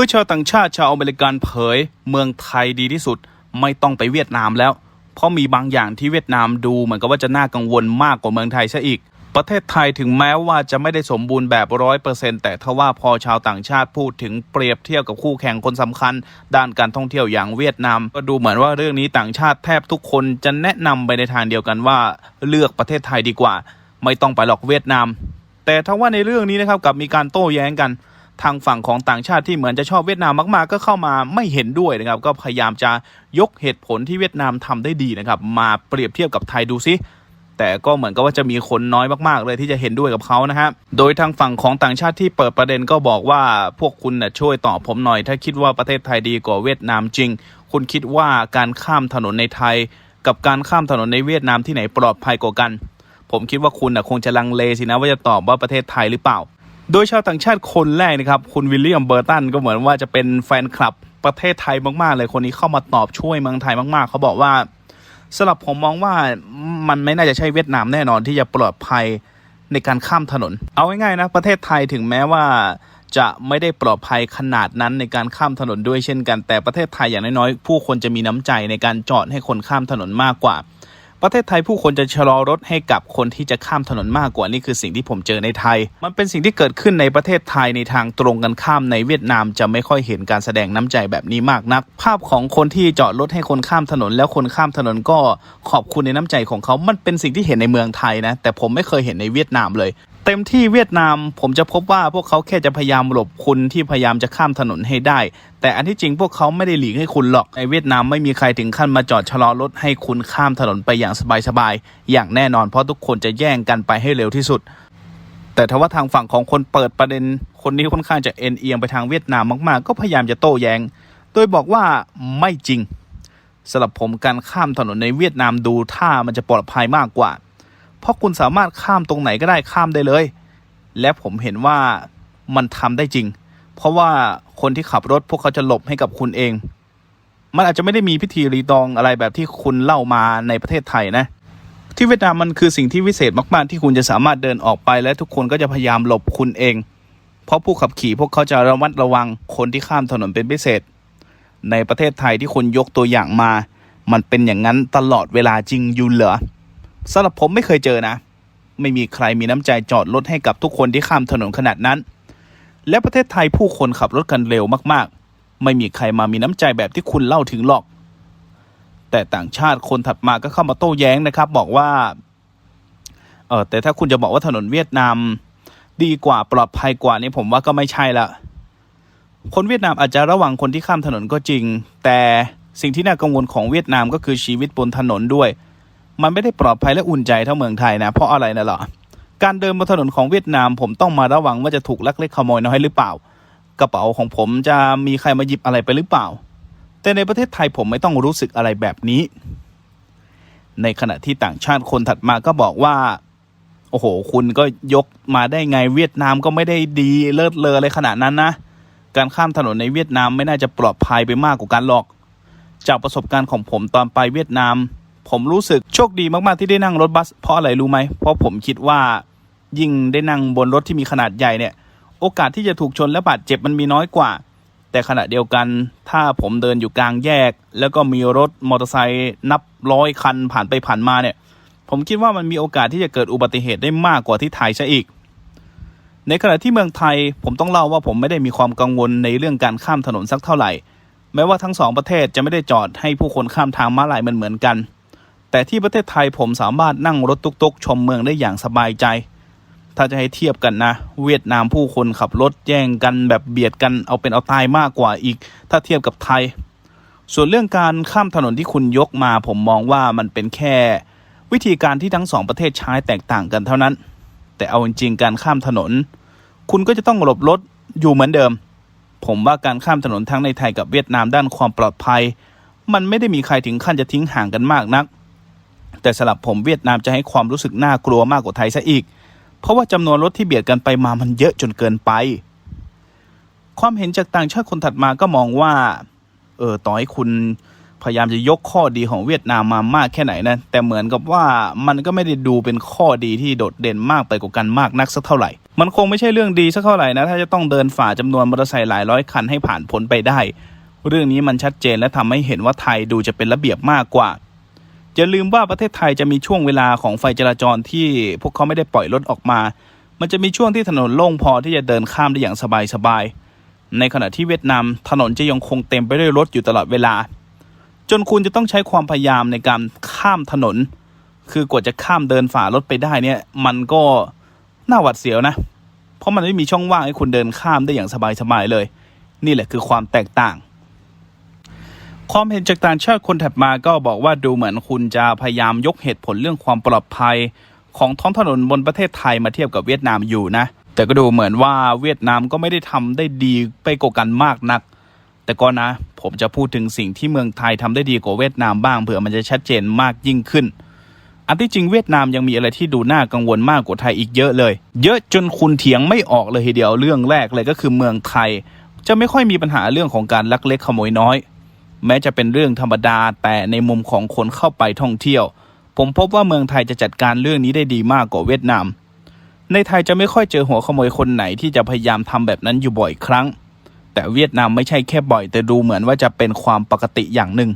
มื่อชาวต่างชาติชาวอเมริกันเผย เมืองไทยดีที่สุดไม่ต้องไปเวียดนามแล้ว เพราะมีบางอย่างที่เวียดนามดูเหมือนกับว่าจะน่ากังวลมากกว่าเมืองไทยซะอีก ประเทศไทยถึงแม้ว่าจะไม่ได้สมบูรณ์แบบร้อยเปอร์เซ็นต์แต่ทว่าพอชาวต่างชาติพูดถึงเปรียบเทียบกับคู่แข่งคนสำคัญ ด้านการท่องเที่ยวอย่างเวียดนาม ก็ดูเหมือนว่าเรื่องนี้ต่างชาติแทบทุกคนจะแนะนำไปในทางเดียวกันว่า เลือกประเทศไทยดีกว่า ไม่ต้องไปหรอกเวียดนาม แต่ถ้าว่าในเรื่องนี้นะครับกับมีการโต้แย้งกัน ทางฝั่งของต่างชาติที่เหมือนจะชอบเวียดนามมาก ๆ ก็เข้ามาไม่เห็นด้วยนะครับ ก็พยายามจะยกเหตุผลที่เวียดนามทำได้ดีนะครับ มาเปรียบเทียบกับไทยดูซิแต่ก็เหมือนกับว่าจะมีคนน้อยมากๆ เลยที่จะเห็นด้วยกับเขานะฮะ โดยทางฝั่งของต่างชาติที่เปิดประเด็นก็บอกว่าพวกคุณน่ะช่วยตอบผมหน่อย ถ้าคิดว่าประเทศไทยดีกว่าเวียดนามจริง คุณคิดว่าการข้ามถนนในไทย กับการข้ามถนนในเวียดนามที่ไหนปลอดภัยกว่ากัน ผมคิดว่าคุณน่ะคงจะลังเลสินะว่าจะตอบว่าประเทศไทยหรือเปล่า โดยชาวต่างชาติคนแรกนะครับ คุณวิลเลียมเบอร์ตันก็เหมือนว่าจะเป็นแฟนคลับประเทศไทยมาก ๆ เลยคนนี้เข้ามาตอบช่วยเมืองไทยมาก ๆ เขาบอกว่าสำหรับผมมองว่ามันไม่น่าจะใช่เวียดนามแน่นอนที่จะปลอดภัยในการข้ามถนน เอาง่ายๆนะประเทศไทยถึงแม้ว่าจะไม่ได้ปลอดภัยขนาดนั้นในการข้ามถนนด้วยเช่นกันแต่ประเทศไทยอย่างน้อยๆผู้คนจะมีน้ำใจในการจอดให้คนข้ามถนนมากกว่า ประเทศไทยผู้คนจะชะลอรถให้กับคนที่จะข้ามถนนมากกว่านี่คือสิ่งที่ผมเจอในไทย มันเป็นสิ่งที่เกิดขึ้นในประเทศไทยในทางตรงกันข้ามในเวียดนามจะไม่ค่อยเห็นการแสดงน้ำใจแบบนี้มากนัก ภาพของคนที่จอดรถให้คนข้ามถนน แล้วคนข้ามถนนก็ขอบคุณในน้ำใจของเขา มันเป็นสิ่งที่เห็นในเมืองไทยนะ แต่ผมไม่เคยเห็นในเวียดนามเลย เต็มที่เวียดนามผมจะพบว่าพวกเขาแค่จะพยายามหลบคุณที่พยายามจะข้ามถนนให้ได้ แต่อันที่จริงพวกเขาไม่ได้หลีกให้คุณหรอกในเวียดนามไม่มีใครถึงขั้นมาจอดชะลอรถให้คุณข้ามถนนไปอย่างสบายๆอย่างแน่นอนเพราะทุกคนจะแย่งกันไปให้เร็วที่สุด แต่ถ้าว่าทางฝั่งของคนเปิดประเด็น คนนี้ค่อนข้างจะเอ็นเอียงไปทางเวียดนามมากๆ ก็พยายามจะโต้แย้ง โดยบอกว่าไม่จริงสำหรับผมการข้ามถนนในเวียดนามดูท่ามันจะปลอดภัยมากกว่า เพราะคุณสามารถข้ามตรงไหนก็ได้ข้ามได้เลย และผมเห็นว่ามันทำได้จริง เพราะว่าคนที่ขับรถพวกเขาจะหลบให้กับคุณเอง มันอาจจะไม่ได้มีพิธีรีตองอะไรแบบที่คุณเล่ามาในประเทศไทยนะ ที่เวียดนามมันคือสิ่งที่วิเศษมากๆ ที่คุณจะสามารถเดินออกไปและทุกคนก็จะพยายามหลบคุณเอง เพราะผู้ขับขี่พวกเขาจะระมัดระวังคนที่ข้ามถนนเป็นพิเศษ ในประเทศไทยที่คุณยกตัวอย่างมา มันเป็นอย่างนั้นตลอดเวลาจริงอยู่เหรอ สำหรับผมไม่เคยเจอนะ ไม่มีใครมีน้ำใจจอดรถให้กับทุกคนที่ข้ามถนนขนาดนั้น และประเทศไทยผู้คนขับรถกันเร็วมากๆ ไม่มีใครมามีน้ำใจแบบที่คุณเล่าถึงหรอก แต่ต่างชาติคนถัดมาก็เข้ามาโต้แย้งนะครับ บอกว่าเออแต่ถ้าคุณจะบอกว่าถนนเวียดนาม ดีกว่าปลอดภัยกว่านี่ผมว่าก็ไม่ใช่ละคนเวียดนามอาจจะระวังคนที่ข้ามถนนก็จริง แต่สิ่งที่น่ากังวลของเวียดนามก็คือชีวิตบนถนนด้วย มันไม่ได้ปลอดภัยและอุ่นใจเท่าเมืองไทยนะ เพราะอะไรนะหรอการเดินบนถนนของเวียดนาม ผมต้องมาระวังว่าจะถูกลักเล็กขโมยน้อยหรือเปล่า กระเป๋าของผมจะมีใครมาหยิบอะไรไปหรือเปล่า แต่ในประเทศไทยผมไม่ต้องรู้สึกอะไรแบบนี้ ในขณะที่ต่างชาติคนถัดมาก็บอกว่า โอ้โห คุณก็ยกมาได้ไงเวียดนามก็ไม่ได้ดีเลิศเลออะไรขนาดนั้นนะการข้ามถนนในเวียดนามไม่น่าจะปลอดภัยไปมากกว่ากันหรอก จากประสบการณ์ของผมตอนไปเวียดนาม ผมรู้สึกโชคดีมากๆที่ได้นั่งรถบัส เพราะอะไรรู้ไหม เพราะผมคิดว่ายิ่งได้นั่งบนรถที่มีขนาดใหญ่เนี่ย โอกาสที่จะถูกชนและบาดเจ็บมันมีน้อยกว่า แต่ขณะเดียวกัน ถ้าผมเดินอยู่กลางแยก แล้วก็มีรถมอเตอร์ไซค์นับร้อยคันผ่านไปผ่านมาเนี่ย ผมคิดว่ามันมีโอกาสที่จะเกิดอุบัติเหตุได้มากกว่าที่ไทยซะอีก ในขณะที่เมืองไทยผมต้องเล่าว่าผมไม่ได้มีความกังวลในเรื่องการข้ามถนนสักเท่าไหร่ แม้ว่าทั้งสองประเทศจะไม่ได้จอดให้ผู้คนข้ามทางม้าลายมันเหมือนกัน แต่ที่ประเทศไทยผมสามารถนั่งรถตุกๆ ชมเมืองได้อย่างสบายใจ ถ้าจะให้เทียบกันนะ เวียดนามผู้คนขับรถแย่งกันแบบเบียดกันเอาเป็นเอาตายมากกว่าอีก ถ้าเทียบกับไทย ส่วนเรื่องการข้ามถนนที่คุณยกมาผมมองว่ามันเป็นแค่ วิธีการที่ทั้งสองประเทศใช้แตกต่างกันเท่านั้น แต่เอาจริงการข้ามถนน คุณก็จะต้องหลบรถอยู่เหมือนเดิม ผมว่าการข้ามถนนทั้งในไทยกับเวียดนามด้านความปลอดภัย มันไม่ได้มีใครถึงขั้นจะทิ้งห่างกันมากนัก แต่สำหรับผมเวียดนามจะให้ความรู้สึกน่ากลัวมากกว่าไทยซะอีก เพราะว่าจำนวนรถที่เบียดกันไปมามันเยอะจนเกินไป ความเห็นจากต่างชาติคนถัดมาก็มองว่า เออต่อให้คุณพยายามจะยกข้อดีของเวียดนามมามากแค่ไหนนะ แต่เหมือนกับว่ามันก็ไม่ได้ดูเป็นข้อดีที่โดดเด่นมากไปกว่ากันมากนักสักเท่าไหร่ มันคงไม่ใช่เรื่องดีสักเท่าไหร่นะ ถ้าจะต้องเดินฝ่าจำนวนมอเตอร์ไซค์หลายร้อยคันให้ผ่านพ้นไปได้ เรื่องนี้มันชัดเจนและทำให้เห็นว่าไทยดูจะเป็นระเบียบมากกว่า อย่าลืมว่าประเทศไทยจะมีช่วงเวลาของไฟจราจรที่พวกเขาไม่ได้ปล่อยรถออกมา มันจะมีช่วงที่ถนนโล่งพอที่จะเดินข้ามได้อย่างสบายๆ ในขณะที่เวียดนามถนนจะยังคงเต็มไปด้วยรถอยู่ตลอดเวลา จนคุณจะต้องใช้ความพยายามในการข้ามถนน คือกว่าจะข้ามเดินฝ่ารถไปได้เนี่ย มันก็น่าหวาดเสียวนะ เพราะมันไม่มีช่องว่างให้คุณเดินข้ามได้อย่างสบายๆเลย นี่แหละคือความแตกต่าง ความเห็นจากต่างชาติคนถัดมาก็บอกว่าดูเหมือนคุณจะพยายามยกเหตุผลเรื่องความปลอดภัย ของท้องถนนบนประเทศไทยมาเทียบกับเวียดนามอยู่นะ แต่ก็ดูเหมือนว่าเวียดนามก็ไม่ได้ทำได้ดีไปกว่ากันมากนัก แต่ก็นะ ผมจะพูดถึงสิ่งที่เมืองไทยทำได้ดีกว่าเวียดนามบ้างเผื่อมันจะชัดเจนมากยิ่งขึ้น อันที่จริงเวียดนามยังมีอะไรที่ดูน่ากังวลมากกว่าไทยอีกเยอะเลย เยอะจนคุณเถียงไม่ออกเลยทีเดียวเรื่องแรกเลยก็คือเมืองไทย จะไม่ค่อยมีปัญหาเรื่องของการลักเล็กขโมยน้อย แม้จะเป็นเรื่องธรรมดาแต่ในมุมของคนเข้าไปท่องเที่ยว ผมพบว่าเมืองไทยจะจัดการเรื่องนี้ได้ดีมากกว่าเวียดนาม ในไทยจะไม่ค่อยเจอหัวขโมยคนไหนที่จะพยายามทำแบบนั้นอยู่บ่อยครั้ง แต่เวียดนามไม่ใช่แค่บ่อย แต่ดูเหมือนว่าจะเป็นความปกติอย่างหนึ่ง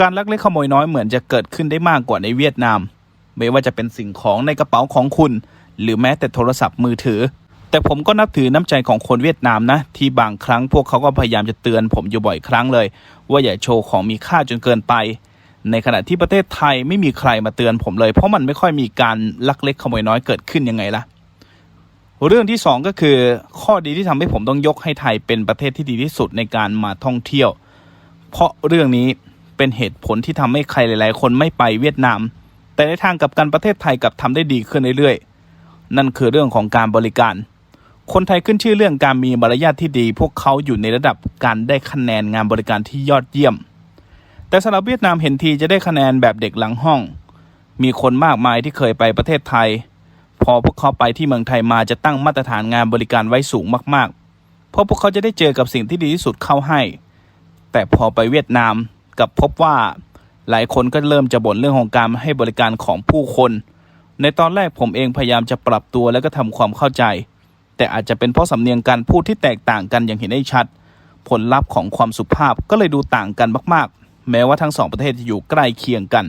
การลักเล็กขโมยน้อยเหมือนจะเกิดขึ้นได้มากกว่าในเวียดนาม ไม่ว่าจะเป็นสิ่งของในกระเป๋าของคุณ หรือแม้แต่โทรศัพท์มือถือ แต่ผมก็นับถือน้ำใจของคนเวียดนามนะ ที่บางครั้งพวกเขาก็พยายามจะเตือนผมอยู่บ่อยครั้งเลย ว่าอย่าโชว์ของมีค่าจนเกินไป ในขณะที่ประเทศไทยไม่มีใครมาเตือนผมเลย เพราะมันไม่ค่อยมีการลักเล็กขโมยน้อยเกิดขึ้นยังไงล่ะเรื่องที่สองก็คือข้อดีที่ทำให้ผมต้องยกให้ไทยเป็นประเทศที่ดีที่สุดในการมาท่องเที่ยว เพราะเรื่องนี้เป็นเหตุผลที่ทำให้ใครหลาย ๆ คนไม่ไปเวียดนาม แต่ในทางกลับกันประเทศไทยกับทำได้ดีขึ้นเรื่อยๆ นั่นคือเรื่องของการบริการ คนไทยขึ้นชื่อเรื่องการมีมารยาทที่ดี พวกเขาอยู่ในระดับการได้คะแนนงานบริการที่ยอดเยี่ยม แต่สำหรับเวียดนามเห็นทีจะได้คะแนนแบบเด็กหลังห้อง มีคนมากมายที่เคยไปประเทศไทย พอพวกเขาไปที่เมืองไทยมาจะตั้งมาตรฐานงานบริการไว้สูงมากๆ เพราะพวกเขาจะได้เจอกับสิ่งที่ดีที่สุดเข้าให้ แต่พอไปเวียดนามกับพบว่าหลายคนก็เริ่มจะบ่นเรื่องของการให้บริการของผู้คน ในตอนแรกผมเองพยายามจะปรับตัวแล้วก็ทำความเข้าใจ แต่อาจจะเป็นเพราะสำเนียงการพูดที่แตกต่างกันอย่างเห็นได้ชัด ผลลัพธ์ของความสุภาพก็เลยดูต่างกันมากๆ แม้ว่าทั้งสองประเทศจะอยู่ใกล้เคียงกัน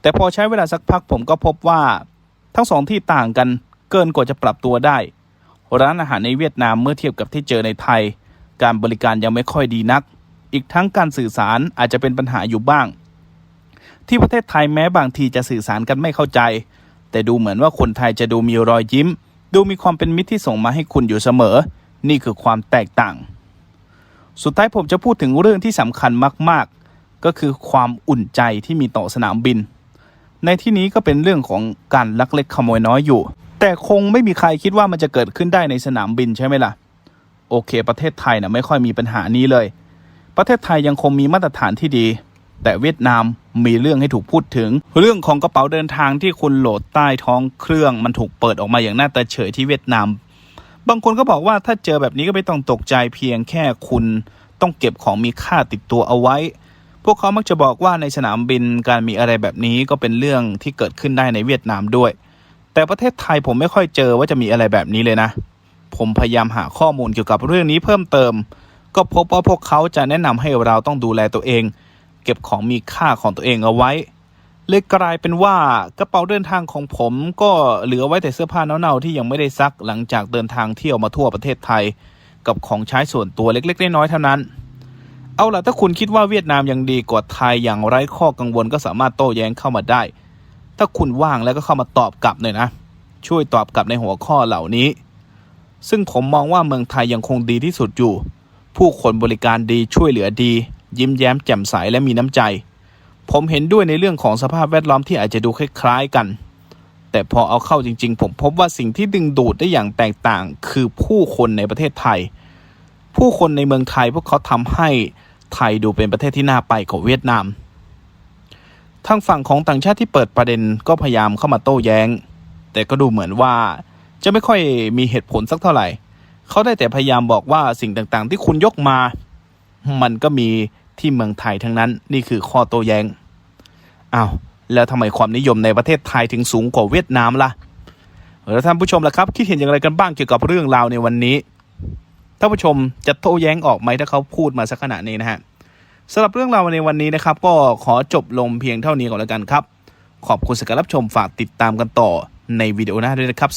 แต่พอใช้เวลาสักพักผมก็พบว่า ทั้งสองที่ต่างกันเกินกว่าจะปรับตัวได้ ร้านอาหารในเวียดนามเมื่อเทียบกับที่เจอในไทย การบริการยังไม่ค่อยดีนัก อีกทั้งการสื่อสารอาจจะเป็นปัญหาอยู่บ้าง ที่ประเทศไทยแม้บางทีจะสื่อสารกันไม่เข้าใจ แต่ดูเหมือนว่าคนไทยจะดูมีรอยยิ้ม ดูมีความเป็นมิตรที่ส่งมาให้คุณอยู่เสมอ นี่คือความแตกต่าง สุดท้ายผมจะพูดถึงเรื่องที่สำคัญมาก ๆ ก็คือความอุ่นใจที่มีต่อสนามบิน ในที่นี้ก็เป็นเรื่องของการลักเล็กขโมยน้อยอยู่ แต่คงไม่มีใครคิดว่ามันจะเกิดขึ้นได้ในสนามบินใช่ไหมล่ะ โอเค ประเทศไทยนะไม่ค่อยมีปัญหานี้เลย ประเทศไทยยังคงมีมาตรฐานที่ดี แต่เวียดนามมีเรื่องให้ถูกพูดถึง เรื่องของกระเป๋าเดินทางที่คุณโหลดใต้ท้องเครื่องมันถูกเปิดออกมาอย่างน่าตาเฉยที่เวียดนาม บางคนก็บอกว่าถ้าเจอแบบนี้ก็ไม่ต้องตกใจเพียงแค่คุณต้องเก็บของมีค่าติดตัวเอาไว้ พวกเขามักจะบอกว่าในสนามบินการมีอะไรแบบนี้ก็เป็นเรื่องที่เกิดขึ้นได้ในเวียดนามด้วย แต่ประเทศไทยผมไม่ค่อยเจอว่าจะมีอะไรแบบนี้เลยนะ ผมพยายามหาข้อมูลเกี่ยวกับเรื่องนี้เพิ่มเติม ก็พบว่าพวกเขาจะแนะนำให้เราต้องดูแลตัวเอง เก็บของมีค่าของตัวเองเอาไว้ เลยกลายเป็นว่ากระเป๋าเดินทางของผมก็เหลือไว้แต่เสื้อผ้าเน่าๆที่ยังไม่ได้ซักหลังจากเดินทางเที่ยวมาทั่วประเทศไทย กับของใช้ส่วนตัวเล็กๆน้อยๆเท่านั้น เอาล่ะถ้าคุณคิดว่าเวียดนามยังดีกว่าไทยอย่างไร้ข้อกังวลก็สามารถโต้แย้งเข้ามาได้ ถ้าคุณว่างแล้วก็เข้ามาตอบกลับหน่อยนะ ช่วยตอบกลับในหัวข้อเหล่านี้ ซึ่งผมมองว่าเมืองไทยยังคงดีที่สุดอยู่ ผู้คนบริการดีช่วยเหลือดี ยิ้มแย้มแจ่มใสและมีน้ำใจ ผมเห็นด้วยในเรื่องของสภาพแวดล้อมที่อาจจะดูคล้ายๆกัน แต่พอเอาเข้าจริง ๆ ผมพบว่าสิ่งที่ดึงดูดได้อย่างแตกต่าง คือผู้คนในประเทศไทย ผู้คนในเมืองไทยพวกเขาทำให้ไทยดูเป็นประเทศที่น่าไปกว่าเวียดนามทางฝั่งของต่างชาติที่เปิดประเด็นก็พยายามเข้ามาโต้แย้ง แต่ก็ดูเหมือนว่าจะไม่ค่อยมีเหตุผลสักเท่าไหร่ เขาได้แต่พยายามบอกว่าสิ่งต่างๆ ที่คุณยกมา มันก็มีที่เมืองไทยทั้งนั้นนี่คือข้อโต้แย้งอ้าวแล้วทำไมความนิยมในประเทศไทยถึงสูงกว่าเวียดนามล่ะแล้วท่านผู้ชมล่ะครับคิดเห็นอย่างไรกันบ้างเกี่ยวกับเรื่องราวในวันนี้ท่านผู้ชมจะโต้แย้งออกไหมถ้าเขาพูดมาสักขนาดนี้นะฮะสำหรับเรื่องราวในวันนี้นะครับ ก็ขอจบลงเพียงเท่านี้ก่อนแล้วกันครับ ขอบคุณสำหรับรับชมฝากติดตามกันต่อในวิดีโอหน้าด้วยนะครับ